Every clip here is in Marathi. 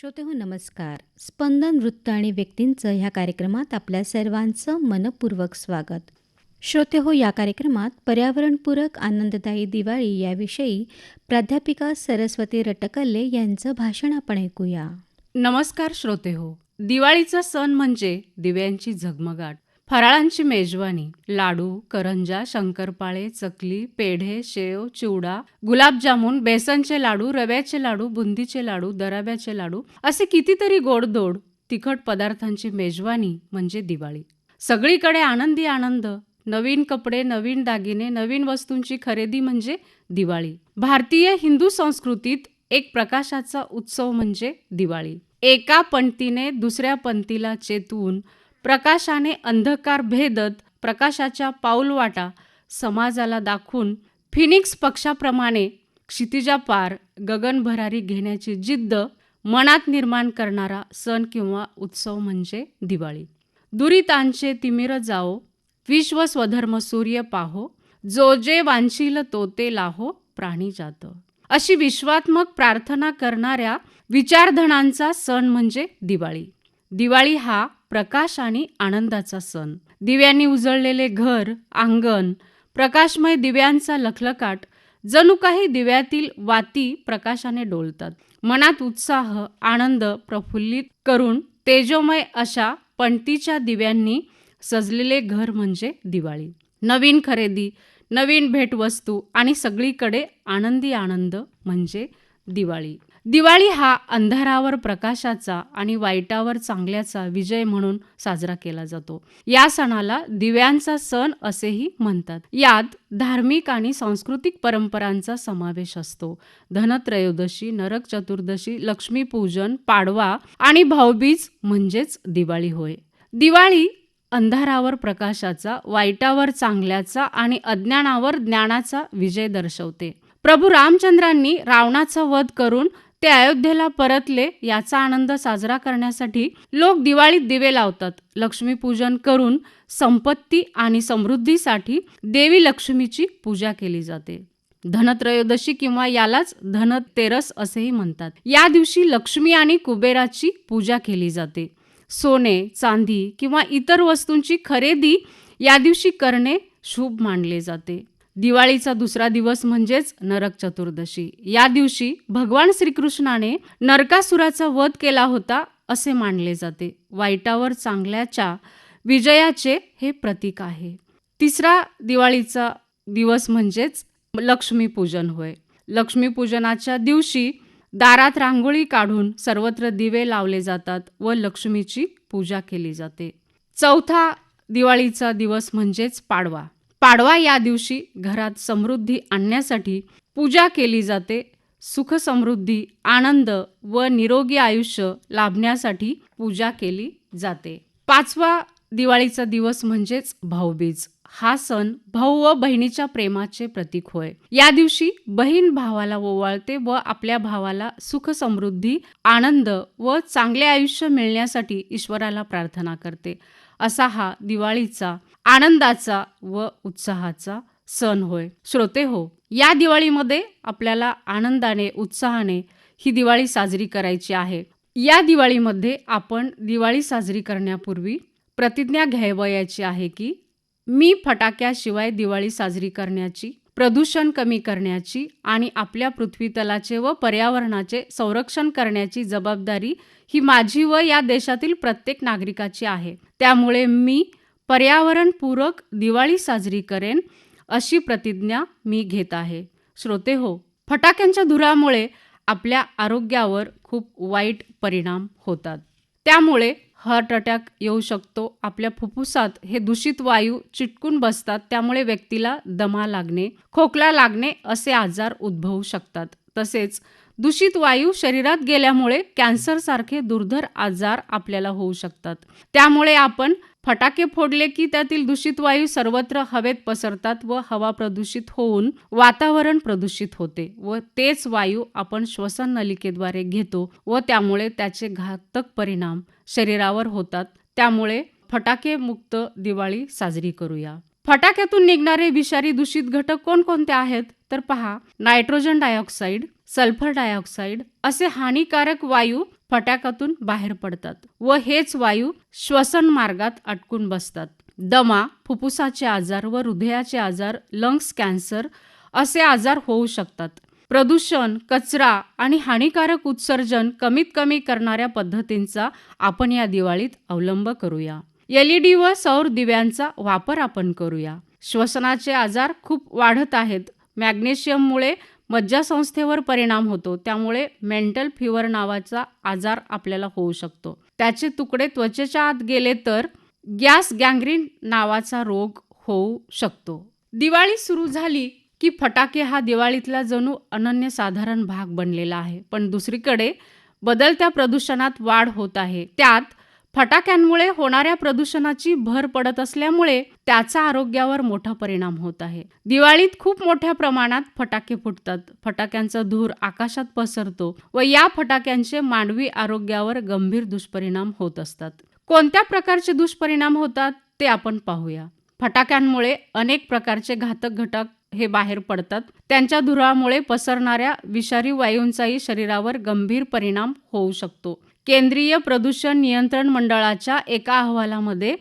श्रोते हो नमस्कार. स्पंदन वृत्त आणि व्यक्तींचं ह्या कार्यक्रमात आपल्या सर्वांचं मनपूर्वक स्वागत. श्रोते हो या कार्यक्रमात पर्यावरणपूरक आनंददायी दिवाळी याविषयी प्राध्यापिका सरस्वती रटकल्ले यांचं भाषण आपण ऐकूया. नमस्कार श्रोते हो. दिवाळीचा सण म्हणजे दिव्यांची झगमगाट. फराळांची मेजवानी लाडू करंजा शंकरपाळे चकली पेढे शेव चिवडा गुलाबजामुन बेसनचे लाडू रव्याचे लाडू बुंदीचे लाडू दराब्याचे लाडू असे कितीतरी गोडधोड तिखट पदार्थांची मेजवानी म्हणजे दिवाळी. सगळीकडे आनंदी आनंद नवीन कपडे नवीन दागिने नवीन वस्तूंची खरेदी म्हणजे दिवाळी. भारतीय हिंदू संस्कृतीत एक प्रकाशाचा उत्सव म्हणजे दिवाळी. एका पंक्तीने दुसऱ्या पंक्तीला चेतवून प्रकाशाने अंधकार भेदत प्रकाशाच्या पाऊलवाटा समाजाला दाखवून फिनिक्स पक्षाप्रमाणे क्षितिजापार गगनभरारी घेण्याची जिद्द मनात निर्माण करणारा सण किंवा उत्सव म्हणजे दिवाळी. दुरितांचे तिमिर जाओ विश्व स्वधर्म सूर्य पाहो जो जे वांशील तो ते लाहो प्राणी जात. अशी विश्वात्मक प्रार्थना करणाऱ्या विचारधनांचा सण म्हणजे दिवाळी. दिवाळी हा प्रकाश आणि आनंदाचा सण. दिव्यांनी उजळलेले घर अंगण प्रकाशमय दिव्यांचा लखलकाट जणू काही दिव्यातील वाती प्रकाशाने डोलतात. मनात उत्साह आनंद प्रफुल्लित करून तेजोमय अशा पणतीच्या दिव्यांनी सजलेले घर म्हणजे दिवाळी. नवीन खरेदी नवीन भेटवस्तू आणि सगळीकडे आनंदी आनंद म्हणजे दिवाळी. दिवाळी हा अंधारावर प्रकाशाचा आणि वाईटावर चांगल्याचा विजय म्हणून साजरा केला जातो. या सणाला दिव्यांचा सण असेही म्हणतात. यात धार्मिक आणि सांस्कृतिक परंपरांचा समावेश असतो. धनत्रयोदशी नरक चतुर्दशी लक्ष्मीपूजन पाडवा आणि भाऊबीज म्हणजेच दिवाळी होय. दिवाळी अंधारावर प्रकाशाचा वाईटावर चांगल्याचा आणि अज्ञानावर ज्ञानाचा विजय दर्शवते. प्रभू रामचंद्रांनी रावणाचा वध करून ते अयोध्येला परतले याचा आनंद साजरा करण्यासाठी लोक दिवाळीत दिवे लावतात. लक्ष्मीपूजन करून संपत्ती आणि समृद्धीसाठी देवी लक्ष्मीची पूजा केली जाते. धनत्रयोदशी किंवा यालाच धनतेरस असेही म्हणतात. या दिवशी लक्ष्मी आणि कुबेराची पूजा केली जाते. सोने चांदी किंवा इतर वस्तूंची खरेदी या दिवशी करणे शुभ मानले जाते. दिवाळीचा दुसरा दिवस म्हणजेच नरक चतुर्दशी. या दिवशी भगवान श्रीकृष्णाने नरकासुराचा वध केला होता असे मानले जाते. वाईटावर चांगल्याच्या विजयाचे हे प्रतीक आहे. तिसरा दिवाळीचा दिवस म्हणजेच लक्ष्मीपूजन होय. लक्ष्मीपूजनाच्या दिवशी दारात रांगोळी काढून सर्वत्र दिवे लावले जातात व लक्ष्मीची पूजा केली जाते. चौथा दिवाळीचा दिवस म्हणजेच पाडवा. पाडवा या दिवशी घरात समृद्धी आणण्यासाठी पूजा केली जाते. सुख समृद्धी आनंद व निरोगी आयुष्य लाभण्यासाठी पूजा केली जाते. पाचवा दिवाळीचा दिवस म्हणजेच भाऊबीज. हा सण भाऊ व बहिणीच्या प्रेमाचे प्रतीक होय. या दिवशी बहीण भावाला ओवाळते व आपल्या भावाला सुख समृद्धी आनंद व चांगले आयुष्य मिळण्यासाठी ईश्वराला प्रार्थना करते. असा हा दिवाळीचा आनंदाचा व उत्साहाचा सण होय. श्रोते हो या दिवाळीमध्ये आपल्याला आनंदाने उत्साहाने ही दिवाळी साजरी करायची आहे. या दिवाळीमध्ये आपण दिवाळी साजरी करण्यापूर्वी प्रतिज्ञा घ्यावयाची आहे की मी फटाक्याशिवाय दिवाळी साजरी करण्याची प्रदूषण कमी करण्याची आणि आपल्या पृथ्वीतलाचे व पर्यावरणाचे संरक्षण करण्याची जबाबदारी ही माझी व या देशातील प्रत्येक नागरिकाची आहे. त्यामुळे मी पर्यावरणपूरक दिवाळी साजरी करेन अशी प्रतिज्ञा मी घेत आहे. श्रोते हो फटाक्यांच्या धुरामुळे आपल्या आरोग्यावर खूप वाईट परिणाम होतात. त्यामुळे हार्ट अटॅक येऊ शकतो. आपल्या फुफ्फुसात हे दूषित वायू चिटकून बसतात. त्यामुळे व्यक्तीला दमा लागणे खोकला लागणे असे आजार उद्भवू शकतात. तसेच दूषित वायू शरीरात गेल्यामुळे कॅन्सरसारखे दुर्धर आजार आपल्याला होऊ शकतात. त्यामुळे आपण फटाके फोडले की त्यातील दूषित वायू सर्वत्र हवेत पसरतात व हवा प्रदूषित होऊन वातावरण प्रदूषित होते व तेच वायू आपण श्वसन नलिकेद्वारे घेतो व त्यामुळे त्याचे घातक परिणाम शरीरावर होतात. त्यामुळे फटाके मुक्त दिवाळी साजरी करूया. फटाक्यातून निघणारे विषारी दूषित घटक कोणकोणते आहेत? तर पहा नायट्रोजन डायऑक्साईड सल्फर डायऑक्साईड असे हानिकारक वायू फटाक्यातून बाहेर पडतात व हेच वायू श्वसन मार्गात अटकून बसतात. दमा फुफ्फुसाचे आजार व हृदयाचे आजार लंग्स कॅन्सर असे आजार होऊ शकतात. प्रदूषण कचरा आणि हानिकारक उत्सर्जन कमीत कमी करणाऱ्या पद्धतींचा आपण या दिवाळीत अवलंब करूया. एल ई डी व सौर दिव्यांचा वापर आपण करूया. श्वसनाचे आजार खूप वाढत आहेत. मॅग्नेशियममुळे मज्जासंस्थेवर परिणाम होतो. त्यामुळे मेंटल फिवर नावाचा आजार आपल्याला होऊ शकतो. त्याचे तुकडे त्वचेच्या आत गेले तर गॅस गँग्रीन नावाचा रोग होऊ शकतो. दिवाळी सुरू झाली की फटाके हा दिवाळीतला जणू अनन्यसाधारण भाग बनलेला आहे. पण दुसरीकडे बदलत्या प्रदूषणात वाढ होत आहे. त्यात फटाक्यांमुळे होणाऱ्या प्रदूषणाची भर पडत असल्यामुळे त्याचा आरोग्यावर मोठा परिणाम होत आहे. दिवाळीत खूप मोठ्या प्रमाणात फटाके फुटतात. फटाक्यांचा धूर आकाशात पसरतो व या फटाक्यांचे मानवी आरोग्यावर गंभीर दुष्परिणाम होत असतात. कोणत्या प्रकारचे दुष्परिणाम होतात ते आपण पाहूया. फटाक्यांमुळे अनेक प्रकारचे घातक घटक हे बाहेर पडतात. त्यांच्या धुरामुळे पसरणाऱ्या विषारी वायूंचाही शरीरावर गंभीर परिणाम होऊ शकतो. केंद्रीय प्रदूषण नियंत्रण मंडळाच्या एका अहवालामध्ये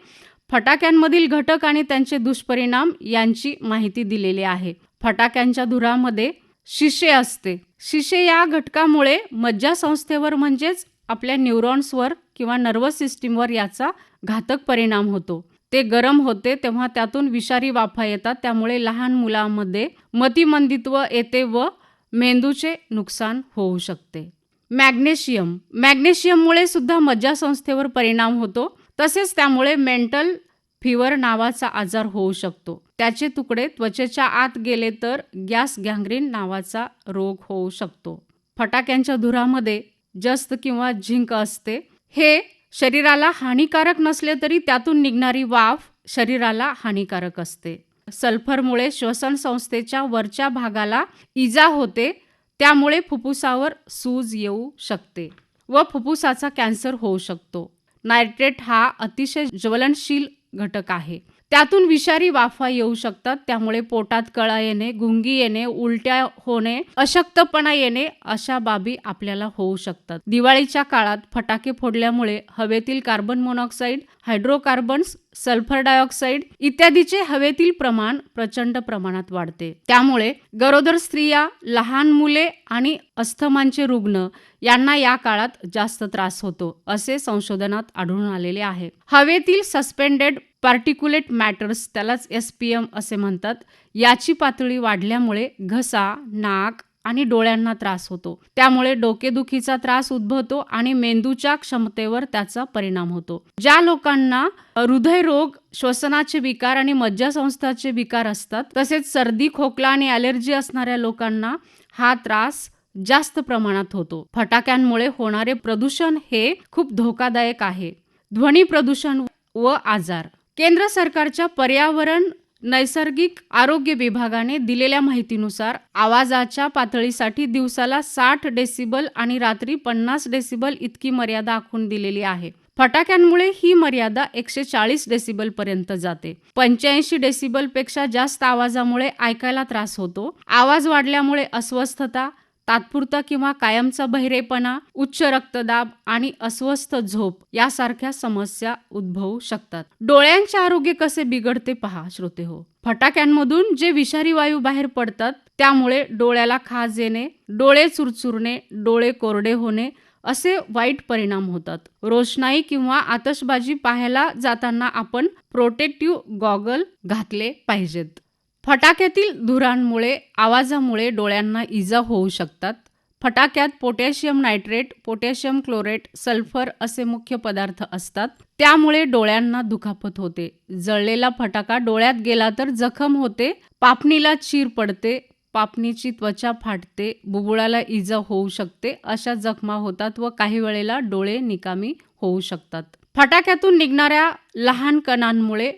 फटाक्यांमधील घटक आणि त्यांचे दुष्परिणाम यांची माहिती दिलेली आहे. फटाक्यांच्या धुरामध्ये शिशे असते. शिशे या घटकामुळे मज्जासंस्थेवर म्हणजेच आपल्या न्यूरॉन्सवर किंवा नर्वस सिस्टीमवर याचा घातक परिणाम होतो. ते गरम होते तेव्हा त्यातून विषारी वाफा येतात. त्यामुळे लहान मुलांमध्ये मतिमंदित्व येते व मेंदूचे नुकसान होऊ शकते. मॅग्नेशियम. मॅग्नेशियममुळे सुद्धा मज्जासंस्थेवर परिणाम होतो. तसेच त्यामुळे मेंटल फिवर नावाचा आजार होऊ शकतो. त्याचे तुकडे त्वचेच्या आत गेले तर गॅस गँग्रीन नावाचा रोग होऊ शकतो. फटाक्यांच्या धुरामध्ये जस्त किंवा झिंक असते. हे शरीराला हानिकारक नसले तरी त्यातून निघणारी वाफ शरीराला हानिकारक असते. सल्फरमुळे श्वसन संस्थेच्या वरच्या भागाला इजा होते त्यामुळे फुफ्फुसावर सूज येऊ शकते व फुफ्फुसाचा कॅन्सर होऊ शकतो. नायट्रेट हा अतिशय ज्वलनशील घटक आहे. त्यातून विषारी वाफा येऊ शकतात. त्यामुळे पोटात कळा येणे गुंगी येणे उलट्या होणे अशक्तपणा येणे अशा बाबी आपल्याला होऊ शकतात. दिवाळीच्या काळात फटाके फोडल्यामुळे हवेतील carbon monoxide hydrocarbons sulphur dioxide इत्यादीचे हवेतील प्रमाण प्रचंड प्रमाणात वाढते. त्यामुळे गरोदर स्त्रिया लहान मुले आणि अस्थमांचे रुग्ण यांना या काळात जास्त त्रास होतो असे संशोधनात आढळून आलेले आहे. हवेतील सस्पेंडेड पार्टिक्युलेट मॅटर्स त्यालाच एस पी एम असे म्हणतात. याची पातळी वाढल्यामुळे घसा नाक आणि डोळ्यांना त्रास होतो. त्यामुळे डोकेदुखीचा त्रास उद्भवतो आणि मेंदूच्या क्षमतेवर त्याचा परिणाम होतो. ज्या लोकांना हृदयरोग श्वसनाचे विकार आणि मज्जासंस्थाचे विकार असतात तसेच सर्दी खोकला आणि ॲलर्जी असणाऱ्या लोकांना हा त्रास जास्त प्रमाणात होतो. फटाक्यांमुळे होणारे प्रदूषण हे खूप धोकादायक आहे. ध्वनी प्रदूषण व आजार. केंद्र सरकारच्या पर्यावरण नैसर्गिक आरोग्य विभागाने दिलेल्या माहितीनुसार आवाजाच्या पातळीसाठी दिवसाला साठ डेसिबल आणि रात्री पन्नास डेसिबल इतकी मर्यादा आखून दिलेली आहे. फटाक्यांमुळे ही मर्यादा एकशे चाळीस डेसिबल पर्यंत जाते. पंच्याऐंशी डेसिबलपेक्षा जास्त आवाजामुळे ऐकायला त्रास होतो. आवाज वाढल्यामुळे अस्वस्थता तात्पुरता किंवा कायमचा बहिरेपणा उच्च रक्तदाब आणि अस्वस्थ झोप यासारख्या समस्या उद्भवू शकतात. डोळ्यांचे आरोग्य कसे बिघडते पहा श्रोते हो. फटाक्यांमधून जे विषारी वायू बाहेर पडतात त्यामुळे डोळ्याला खाज येणे डोळे चुरचुरणे डोळे कोरडे होणे असे वाईट परिणाम होतात. रोषणाई किंवा आतषबाजी पाहायला जाताना आपण प्रोटेक्टिव्ह गॉगल घातले पाहिजेत. फटाक्यातील धुरांमुळे आवाजामुळे डोळ्यांना इजा होऊ शकतात. फटाक्यात potassium nitrate potassium chlorate sulphur असे मुख्य पदार्थ असतात. त्यामुळे डोळ्यांना दुखापत होते. जळलेला फटाका डोळ्यात गेला तर जखम होते पापणीला चीर पडते पापणीची त्वचा फाटते बुबुळाला इजा होऊ शकते अशा जखमा होतात व काही वेळेला डोळे निकामी होऊ शकतात. फटाक्यातून निघणाऱ्या लहान कणांमुळे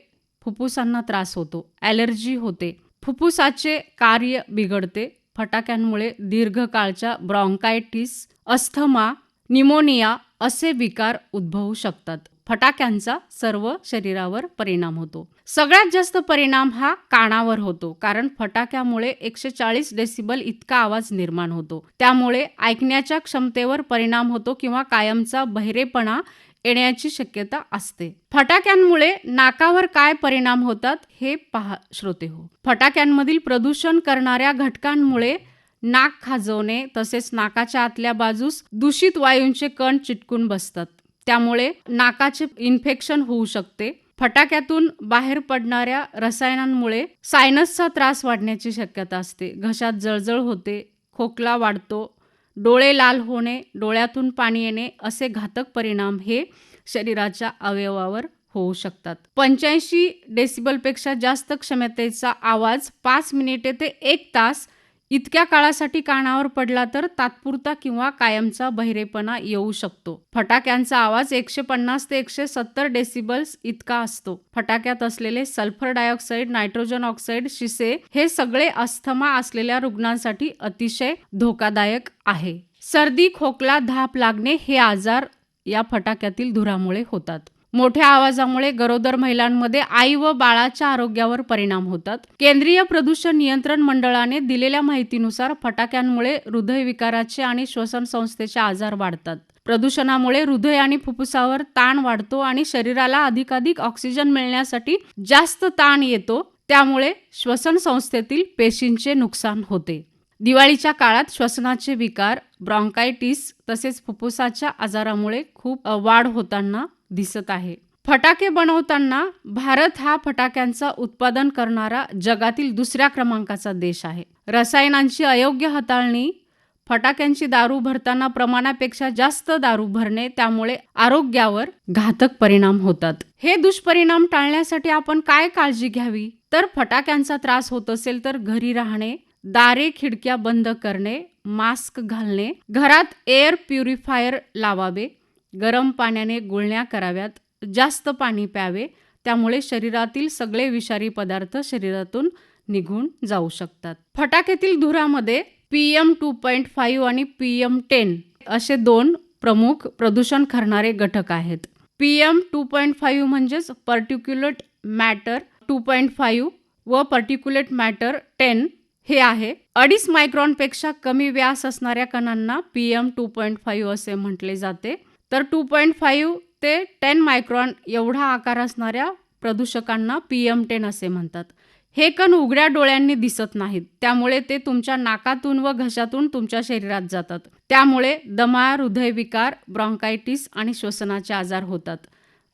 फुफ्फुसांना त्रास होतो. ॲलर्जी होते. फुफ्फुसाचे कार्य बिघडते. फटाक्यांमुळे दीर्घकाळच्या ब्रॉन्कायटिस अस्थमा निमोनिया असे विकार उद्भवू शकतात. फटाक्यांचा सर्व शरीरावर परिणाम होतो. सगळ्यात जास्त परिणाम हा कानावर होतो कारण फटाक्यामुळे एकशे चाळीस डेसिबल इतका आवाज निर्माण होतो. त्यामुळे ऐकण्याच्या क्षमतेवर परिणाम होतो किंवा कायमचा बहिरेपणा येण्याची शक्यता असते. फटाक्यांमुळे नाकावर काय परिणाम होतात हे पहा श्रोते हो. फटाक्यांमधील प्रदूषण करणाऱ्या घटकांमुळे नाक खाजवणे तसेच नाकाच्या आतल्या बाजूस दूषित वायूंचे कण चिटकून बसतात. त्यामुळे नाकाचे इन्फेक्शन होऊ शकते. फटाक्यातून बाहेर पडणाऱ्या रसायनांमुळे सायनसचा त्रास वाढण्याची शक्यता असते. घशात जळजळ होते खोकला वाढतो डोळे लाल होणे डोळ्यातून पाणी येणे असे घातक परिणाम हे शरीराच्या अवयवावर होऊ शकतात. पंच्याऐंशी डेसिबलपेक्षा जास्त क्षमतेचा आवाज पाच मिनिटे ते एक तास इतक्या काळासाठी कानावर पडला तर तात्पुरता किंवा कायमचा बहिरेपणा येऊ शकतो. फटाक्यांचा आवाज एकशे पन्नास ते एकशे सत्तर डेसिबल्स इतका असतो. फटाक्यात असलेले सल्फर डायऑक्साईड नायट्रोजन ऑक्साईड शिसे हे सगळे अस्थमा असलेल्या रुग्णांसाठी अतिशय धोकादायक आहे. सर्दी खोकला धाप लागणे हे आजार या फटाक्यातील धुरामुळे होतात. मोठ्या आवाजामुळे गरोदर महिलांमध्ये आई व बाळाच्या आरोग्यावर परिणाम होतात. केंद्रीय प्रदूषण नियंत्रण मंडळाने दिलेल्या माहितीनुसार फटाक्यांमुळे हृदयविकाराचे आणि श्वसन संस्थेचे आजार वाढतात. प्रदूषणामुळे हृदय आणि फुफ्फुसावर ताण वाढतो आणि शरीराला अधिकाधिक ऑक्सिजन मिळण्यासाठी जास्त ताण येतो. त्यामुळे श्वसन संस्थेतील पेशींचे नुकसान होते. दिवाळीच्या काळात श्वसनाचे विकार ब्रॉन्कायटिस तसेच फुफ्फुसाच्या आजारामुळे खूप वाढ होताना दिसत आहे. फटाके बनवताना भारत हा फटाक्यांचा उत्पादन करणारा जगातील दुसऱ्या क्रमांकाचा देश आहे. रसायनांची अयोग्य हाताळणी फटाक्यांची दारू भरताना प्रमाणापेक्षा जास्त दारू भरणे त्यामुळे आरोग्यावर घातक परिणाम होतात. हे दुष्परिणाम टाळण्यासाठी आपण काय काळजी घ्यावी? तर फटाक्यांचा त्रास होत असेल तर घरी राहणे दारे खिडक्या बंद करणे मास्क घालणे घरात एअर प्युरिफायर लावावे गरम पाण्याने गुळण्या कराव्यात जास्त पाणी प्यावे त्यामुळे शरीरातील सगळे विषारी पदार्थ शरीरातून निघून जाऊ शकतात. फटाक्यातील धुरामध्ये P M two point five आणि पी एम टेन असे दोन प्रमुख प्रदूषण करणारे घटक आहेत. P M two point five म्हणजेच particulate matter two point five व पर्टिक्युलेट मॅटर टेन हे आहे. अडीच मायक्रॉनपेक्षा कमी व्यास असणाऱ्या कणांना P M two point five असे म्हटले जाते. तर टू पॉईंट फाईव्ह ते टेन मायक्रॉन एवढा आकार असणाऱ्या प्रदूषकांना पी एम टेन असे म्हणतात. हे कण उघड्या डोळ्यांनी दिसत नाहीत. त्यामुळे ते तुमच्या नाकातून व घशातून तुमच्या शरीरात जातात. त्यामुळे दमा हृदयविकार ब्रॉन्कायटिस आणि श्वसनाचे आजार होतात.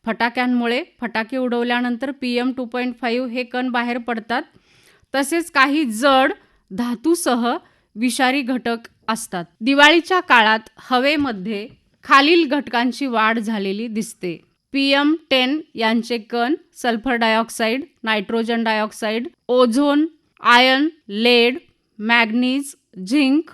फटाक्यांमुळे फटाके उडवल्यानंतर P M two point five हे कण बाहेर पडतात. तसेच काही जड धातूसह विषारी घटक असतात. दिवाळीच्या काळात हवेमध्ये खालील घटकांची वाढ झालेली दिसते. पी एम टेन यांचे कण sulphur dioxide nitrogen dioxide ozone iron lead manganese zinc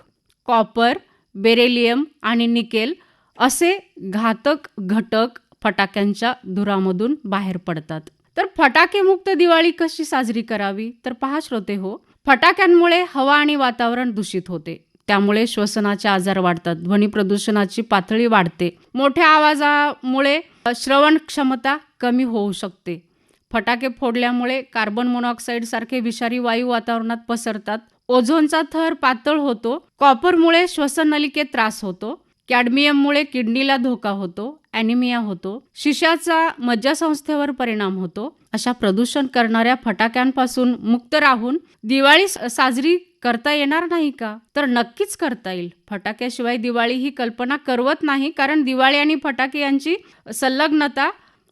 copper beryllium आणि निकेल असे घातक घटक फटाक्यांच्या धुरामधून बाहेर पडतात. तर फटाकेमुक्त दिवाळी कशी साजरी करावी? तर पहा श्रोते हो फटाक्यांमुळे हवा आणि वातावरण दूषित होते. त्यामुळे श्वसनाचे आजार वाढतात. ध्वनी प्रदूषणाची पातळी वाढते. मोठ्या आवाजामुळे श्रवण क्षमता कमी होऊ शकते. फटाके फोडल्यामुळे कार्बन मोनॉक्साईड सारखे विषारी वायू वातावरणात पसरतात. ओझोनचा थर पातळ होतो. कॉपरमुळे श्वसन नलिकेत त्रास होतो. कॅडमियममुळे किडनीला धोका होतो. ॲनिमिया होतो. शिशाचा मज्जासंस्थेवर परिणाम होतो. अशा प्रदूषण करणाऱ्या फटाक्यांपासून मुक्त राहून दिवाळी साजरी करता येणार नाही का? तर नक्कीच करता येईल. फटाक्याशिवाय दिवाळी ही कल्पना करवत नाही कारण दिवाळी आणि फटाके यांची संलग्नता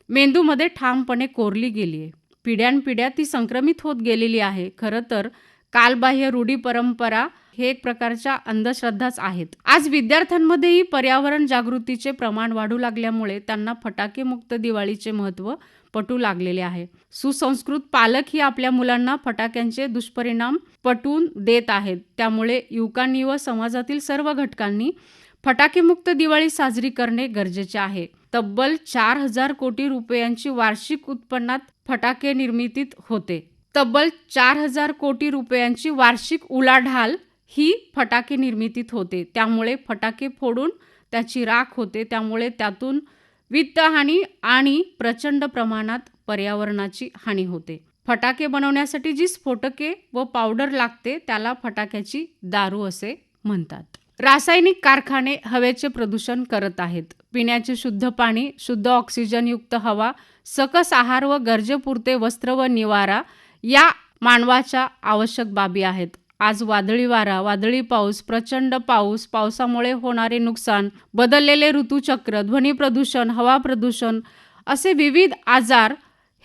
मेंदूमध्ये ठामपणे कोरली गेली आहे पिढ्यानपिढ्या ती संक्रमित होत गेलेली आहे. खरं तर कालबाह्य रूढी परंपरा हे एक प्रकारच्या अंधश्रद्धाच आहेत. आज विद्यार्थ्यांमध्येही पर्यावरण जागृतीचे प्रमाण वाढू लागल्यामुळे त्यांना फटाके मुक्त दिवाळीचे महत्त्व पटू लागलेले आहे. सुसंस्कृत पालक ही आपल्या मुलांना फटाक्यांचे दुष्परिणाम पटवून देत आहेत. त्यामुळे युवकांनी व समाजातील सर्व घटकांनी फटाकेमुक्त दिवाळी साजरी करणे गरजेचे आहे. तब्बल चार हजार कोटी रुपयांची वार्षिक उत्पन्नात फटाके निर्मितीत होते. तब्बल चार हजार कोटी रुपयांची वार्षिक उलाढाल ही फटाके निर्मितीत होते. त्यामुळे फटाके फोडून त्याची राख होते. त्यामुळे त्यातून वित्तहानी आणि प्रचंड प्रमाणात पर्यावरणाची हानी होते. फटाके बनवण्यासाठी जी स्फोटके व पावडर लागते त्याला फटाक्याची दारू असे म्हणतात. रासायनिक कारखाने हवेचे प्रदूषण करत आहेत. पिण्याचे शुद्ध पाणी शुद्ध ऑक्सिजनयुक्त हवा सकस आहार व गरजेपुरते वस्त्र व निवारा या मानवाच्या आवश्यक बाबी आहेत. आज वादळी वारा वादळी पाऊस प्रचंड पाऊस पावसामुळे होणारे नुकसान बदललेले ऋतुचक्र ध्वनी प्रदूषण हवा प्रदूषण असे विविध आजार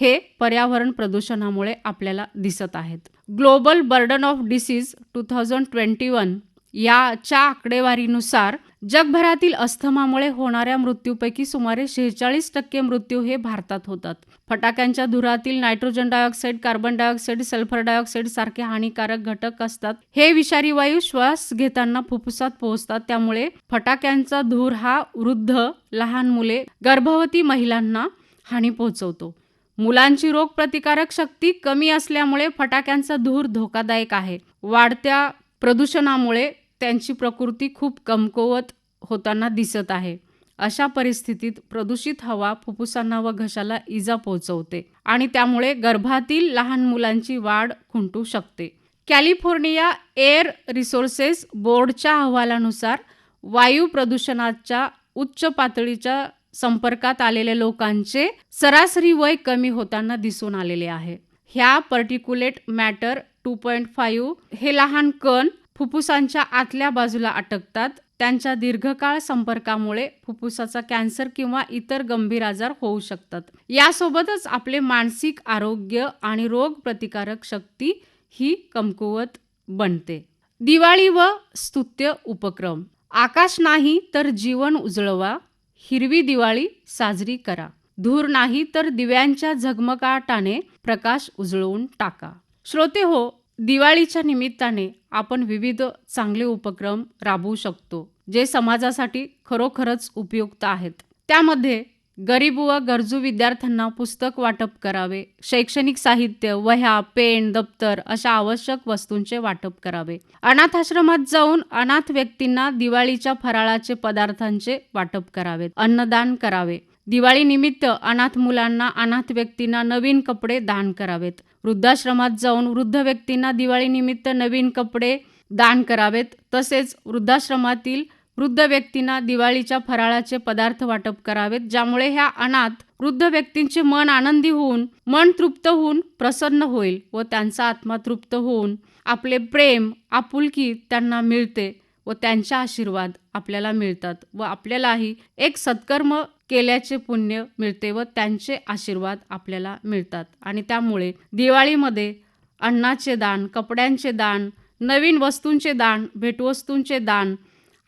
हे पर्यावरण प्रदूषणामुळे आपल्याला दिसत आहेत. Global burden of disease two thousand twenty one याच्या आकडेवारीनुसार जगभरातील अस्थमामुळे होणाऱ्या मृत्यूपैकी सुमारे शेहेचाळीस टक्के मृत्यू हे भारतात होतात. फटाक्यांच्या धुरातील nitrogen dioxide carbon dioxide sulphur dioxide सारखे हानिकारक घटक असतात. हे विषारी वायू श्वास घेताना फुफ्फुसात पोहोचतात. त्यामुळे फटाक्यांचा धूर हा वृद्ध लहान मुले गर्भवती महिलांना हानी पोहोचवतो. मुलांची रोगप्रतिकारक शक्ती कमी असल्यामुळे फटाक्यांचा धूर धोकादायक आहे. वाढत्या प्रदूषणामुळे त्यांची प्रकृती खूप कमकुवत होताना दिसत आहे. अशा परिस्थितीत प्रदूषित हवा फुफ्फुसांना व घशाला इजा पोहोचवते आणि त्यामुळे गर्भातील लहान मुलांची वाढ खुंटू शकते. कॅलिफोर्निया एअर रिसोर्सेस बोर्डच्या अहवालानुसार वायू प्रदूषणाच्या उच्च पातळीच्या संपर्कात आलेल्या लोकांचे सरासरी वय कमी होताना दिसून आलेले आहे. ह्या particulate matter two point five हे लहान कण फुफ्फुसांच्या आतल्या बाजूला अटकतात. त्यांच्या दीर्घकाळ संपर्कामुळे फुफ्फुसाचा कॅन्सर किंवा इतर गंभीर आजार होऊ शकतात. यासोबतच आपले मानसिक आरोग्य आणि रोग प्रतिकारक शक्ती ही कमकुवत बनते. दिवाळी व स्तुत्य उपक्रम. आकाश नाही तर जीवन उजळवा. हिरवी दिवाळी साजरी करा. धूर नाही तर दिव्यांच्या झगमगाटाने प्रकाश उजळवून टाका. श्रोते हो दिवाळीच्या निमित्ताने आपण विविध चांगले उपक्रम राबवू शकतो जे समाजासाठी खरोखरच उपयुक्त आहेत. त्यामध्ये गरीब व गरजू विद्यार्थ्यांना पुस्तक वाटप करावे शैक्षणिक साहित्य वह्या पेन दप्तर अशा आवश्यक वस्तूंचे वाटप करावे. अनाथाश्रमात जाऊन अनाथ व्यक्तींना दिवाळीच्या फराळाचे पदार्थांचे वाटप करावेत अन्नदान करावे. दिवाळीनिमित्त अनाथ मुलांना अनाथ व्यक्तींना नवीन कपडे दान करावेत. वृद्धाश्रमात जाऊन वृद्ध व्यक्तींना दिवाळी निमित्त नवीन कपडे दान करावेत. तसेच वृद्धाश्रमातील वृद्ध व्यक्तींना दिवाळीच्या फराळाचे पदार्थ वाटप करावेत ज्यामुळे ह्या अनाथ वृद्ध व्यक्तींचे मन आनंदी होऊन मन तृप्त होऊन प्रसन्न होईल व त्यांचा आत्मा तृप्त होऊन आपले प्रेम आपुलकी त्यांना मिळते. व त्यांचा आशीर्वाद आपल्याला मिळतात व आपल्यालाही एक सत्कर्म केल्याचे पुण्य मिळते व त्यांचे आशीर्वाद आपल्याला मिळतात. आणि त्यामुळे दिवाळीमध्ये अन्नाचे दान कपड्यांचे दान नवीन वस्तूंचे दान भेटवस्तूंचे दान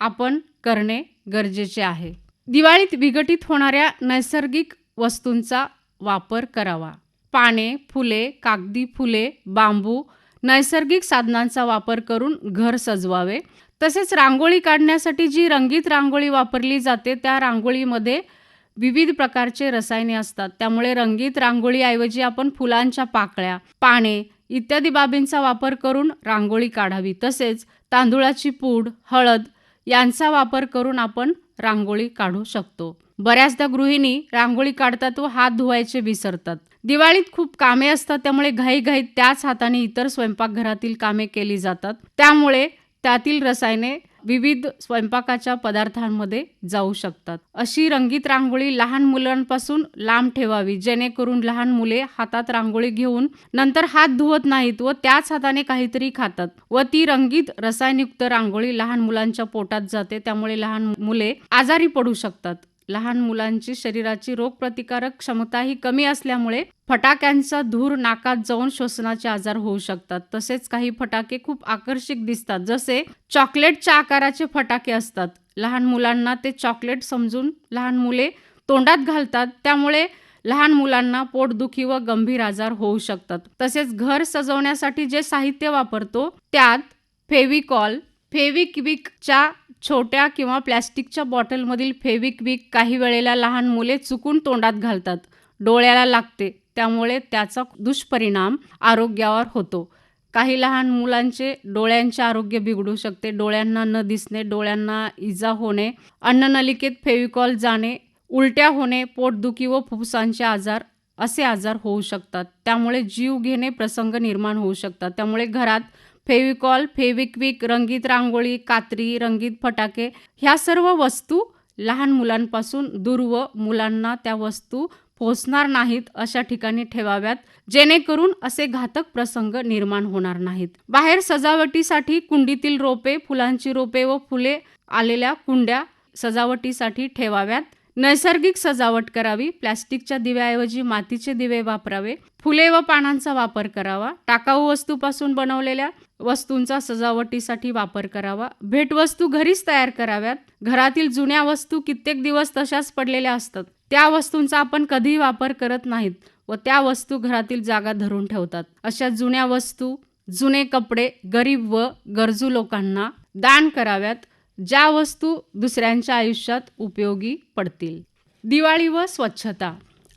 आपण करणे गरजेचे आहे. दिवाळीत विघटित होणाऱ्या नैसर्गिक वस्तूंचा वापर करावा. पाने फुले कागदी फुले बांबू नैसर्गिक साधनांचा वापर करून घर सजवावे. तसेच रांगोळी काढण्यासाठी जी रंगीत रांगोळी वापरली जाते त्या रांगोळीमध्ये विविध प्रकारचे रसायने असतात. त्यामुळे रंगीत रांगोळीऐवजी आपण फुलांच्या पाकळ्या पाने इत्यादी बाबींचा वापर करून रांगोळी काढावी. तसेच तांदुळाची पूड हळद यांचा वापर करून आपण रांगोळी काढू शकतो. बऱ्याचदा गृहिणी रांगोळी काढतात व हात धुवायचे विसरतात. दिवाळीत खूप कामे असतात त्यामुळे घाईघाईत त्याच हाताने इतर स्वयंपाकघरातील कामे केली जातात. त्यामुळे त्यातील रसायने विविध स्वयंपाकाच्या पदार्थांमध्ये जाऊ शकतात. अशी रंगीत रांगोळी लहान मुलांपासून लांब ठेवावी जेणेकरून लहान मुले हातात रांगोळी घेऊन नंतर हात धुवत नाहीत व त्याच हाताने काहीतरी खातात व ती रंगीत रसायनयुक्त रांगोळी लहान मुलांच्या पोटात जाते त्यामुळे लहान मुले आजारी पडू शकतात. लहान मुलांची शरीराची रोगप्रतिकारक क्षमताही कमी असल्यामुळे फटाक्यांचा धूर नाकात जाऊन श्वसनाचे आजार होऊ शकतात. तसेच काही फटाके खूप आकर्षक दिसतात जसे चॉकलेटच्या आकाराचे फटाके असतात. लहान मुलांना ते चॉकलेट समजून लहान मुले तोंडात घालतात त्यामुळे लहान मुलांना पोटदुखी व गंभीर आजार होऊ शकतात. तसेच घर सजवण्यासाठी जे साहित्य वापरतो त्यात फेविकॉल फेविक्विकच्या छोट्या किंवा प्लॅस्टिकच्या बॉटलमधील फेविक्विक काही वेळेला लहान मुले चुकून तोंडात घालतात. डोळ्याला लागते. त्यामुळे त्याचा दुष्परिणाम आरोग्यावर होतो. काही लहान मुलांचे डोळ्यांचे आरोग्य बिघडू शकते. डोळ्यांना न दिसणे डोळ्यांना इजा होणे अन्ननलिकेत फेविकॉल जाणे उलट्या होणे पोटदुखी व फुफ्फुसांचे आजार असे आजार होऊ शकतात. त्यामुळे जीव घेणे प्रसंग निर्माण होऊ शकतात. त्यामुळे घरात फेविकॉल फेविक्विक रंगीत रांगोळी कात्री रंगीत फटाके ह्या सर्व वस्तू लहान मुलांपासून दूर व मुलांना त्या वस्तू पोहोचणार नाहीत अशा ठिकाणी ठेवाव्यात जेणेकरून असे घातक प्रसंग निर्माण होणार नाहीत. बाहेर सजावटीसाठी कुंडीतील रोपे फुलांची रोपे व फुले आलेल्या कुंड्या सजावटीसाठी ठेवाव्यात. नैसर्गिक सजावट करावी प्लॅस्टिकच्या दिव्याऐवजी मातीचे दिवे वापरावे फुले व पानांचा वापर करावा टाकाऊ वस्तूपासून बनवलेल्या वस्तूंचा सजावटीसाठी वापर करावा. भेटवस्तू घरीच तयार कराव्यात. घरातील जुन्या वस्तू कित्येक दिवस तशाच पडलेल्या असतात. त्या वस्तूंचा आपण कधीही वापर करत नाहीत व त्या वस्तू घरातील जागा धरून ठेवतात. अशा जुन्या वस्तू जुने कपडे गरीब व गरजू लोकांना दान कराव्यात ज्या वस्तू दुसऱ्यांच्या आयुष्यात उपयोगी पडतील. दिवाळी व स्वच्छता.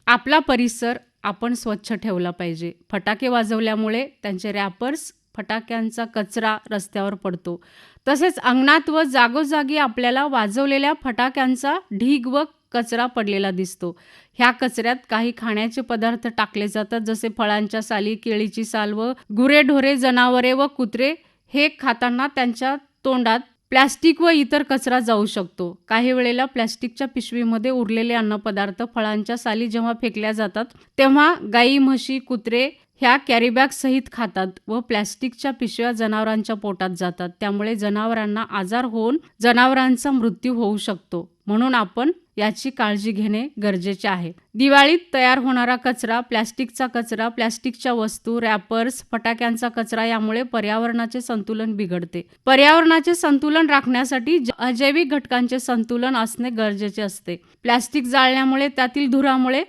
आपला परिसर आपण स्वच्छ ठेवला पाहिजे. फटाके वाजवल्यामुळे त्यांचे रॅपर्स फटाक्यांचा कचरा रस्त्यावर पडतो. तसेच अंगणात व जागोजागी आपल्याला वाजवलेल्या फटाक्यांचा ढीग व कचरा पडलेला दिसतो. ह्या कचऱ्यात काही खाण्याचे पदार्थ टाकले जातात जसे फळांच्या साली केळीची साल व गुरेढोरे जनावरे व कुत्रे. हे खाताना त्यांच्या तोंडात प्लॅस्टिक व इतर कचरा जाऊ शकतो. काही वेळेला प्लॅस्टिकच्या पिशवीमध्ये उरलेले अन्नपदार्थ फळांच्या साली जेव्हा फेकल्या जातात तेव्हा गाई म्हशी कुत्रे ह्या कॅरीबॅग सहित खातात व प्लॅस्टिकच्या पिशव्या जनावरांच्या पोटात जातात. त्यामुळे जनावरांना आजार होऊन जनावरांचा मृत्यू होऊ शकतो. म्हणून आपण याची काळजी घेणे गरजेचे आहे. दिवाळीत तयार होणारा कचरा प्लॅस्टिकचा कचरा प्लॅस्टिकच्या वस्तू रॅपर्स फटाक्यांचा कचरा यामुळे पर्यावरणाचे संतुलन बिघडते. पर्यावरणाचे संतुलन राखण्यासाठी अजैविक घटकांचे संतुलन असणे गरजेचे असते. प्लॅस्टिक जाळण्यामुळे त्यातील धुरामुळे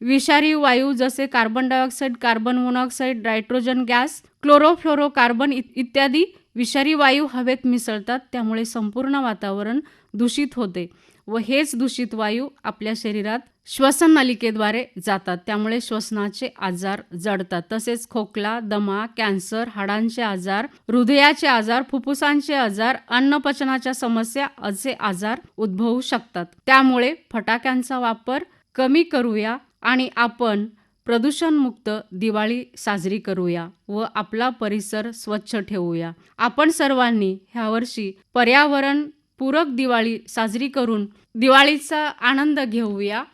विषारी वायू जसे carbon dioxide carbon monoxide nitrogen gas chlorofluorocarbon इ- इत्यादी विषारी वायू हवेत मिसळतात. त्यामुळे संपूर्ण वातावरण दूषित होते व हेच दूषित वायू आपल्या शरीरात श्वसननलिकेद्वारे जातात. त्यामुळे श्वसनाचे आजार जडतात. तसेच खोकला दमा कॅन्सर हाडांचे आजार हृदयाचे आजार फुफ्फुसांचे आजार अन्नपचनाच्या समस्या असे आजार उद्भवू शकतात. त्यामुळे फटाक्यांचा वापर कमी करूया. आणि आपण प्रदूषणमुक्त दिवाळी साजरी करूया व आपला परिसर स्वच्छ ठेवूया. आपण सर्वांनी ह्यावर्षी पर्यावरण पूरक दिवाळी साजरी करून दिवाळीचा आनंद घेऊया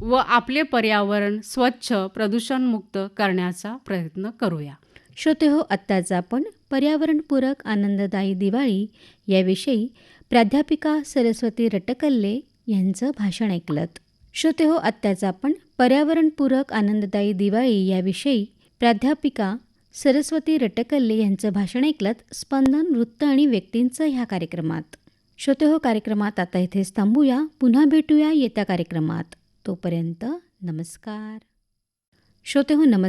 व आपले पर्यावरण स्वच्छ प्रदूषणमुक्त करण्याचा प्रयत्न करूया. श्रोते हो आत्ताच आपण पर्यावरणपूरक आनंददायी दिवाळी याविषयी प्राध्यापिका सरस्वती रटकल्ले यांचं भाषण ऐकलं श्रोते हो आत्ताच आपण पर्यावरणपूरक आनंददायी दिवाळी याविषयी प्राध्यापिका सरस्वती रटकल्ले यांचं भाषण ऐकलत स्पंदन वृत्त आणि व्यक्तींचं ह्या कार्यक्रमात. श्रोते हो कार्यक्रमात आता इथेच थांबूया. पुन्हा भेटूया येत्या कार्यक्रमात. तोपर्यंत नमस्कार. श्रोते हो नमस्कार.